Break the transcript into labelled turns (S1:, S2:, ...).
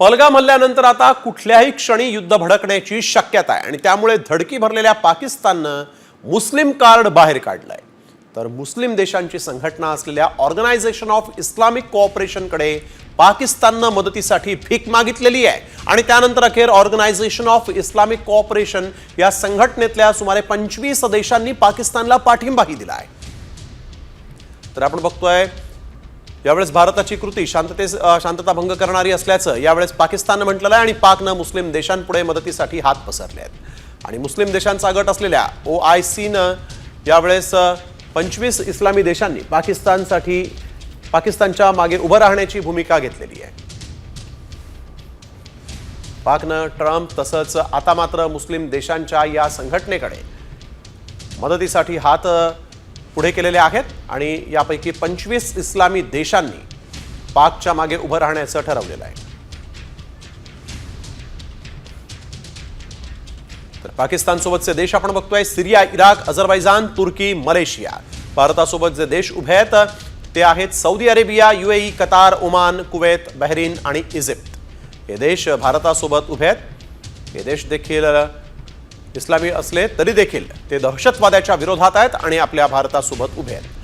S1: पलगाम हल्ल्यानंतर आता कुठल्याही क्षणी युद्ध भडकण्याची शक्यता आहे. आणि त्यामुळे धडकी भरलेल्या पाकिस्ताननं मुस्लिम कार्ड बाहेर काढलंय. तर मुस्लिम देशांची संघटना असलेल्या ऑर्गनायझेशन ऑफ इस्लामिक कोऑपरेशनकडे पाकिस्ताननं मदतीसाठी भीक मागितलेली आहे. आणि त्यानंतर अखेर ऑर्गनायझेशन ऑफ इस्लामिक कोऑपरेशन या संघटनेतल्या सुमारे पंचवीस देशांनी पाकिस्तानला पाठिंबाही दिला आहे. तर आपण बघतोय यावेळेस भारताची कृती शांतते शांतता भंग करणारी असल्याचं यावेळेस पाकिस्ताननं म्हटलेलं आहे आणि पाकनं मुस्लिम देशांपुढे मदतीसाठी हात पसरले आहेत. आणि मुस्लिम देशांचा गट असलेल्या ओ आय सीनं यावेळेस पंचवीस इस्लामी देशांनी पाकिस्तानसाठी पाकिस्तानच्या मागे उभं राहण्याची भूमिका घेतलेली आहे. पाकनं ट्रम्प तसंच आता मात्र मुस्लिम देशांच्या या संघटनेकडे मदतीसाठी हात पुढे केलेले आहेत आणि यापैकी पंचवीस इस्लामी देशांनी पाकच्या मागे उभं राहण्याचं ठरवलेलं आहे. तर पाकिस्तानसोबतचे देश आपण बघतोय सिरिया इराक अझरबैजान तुर्की मलेशिया. भारतासोबत जे देश उभे आहेत ते आहेत Saudi Arabia UAE Qatar Oman Kuwait Bahrain आणि इजिप्त. हे देश भारतासोबत उभे आहेत. हे देश देखील इस्लामी असले तरी देखील ते दहशतवाद्याच्या विरोधात आहेत आणि आपल्या भारतासोबत उभे आहेत.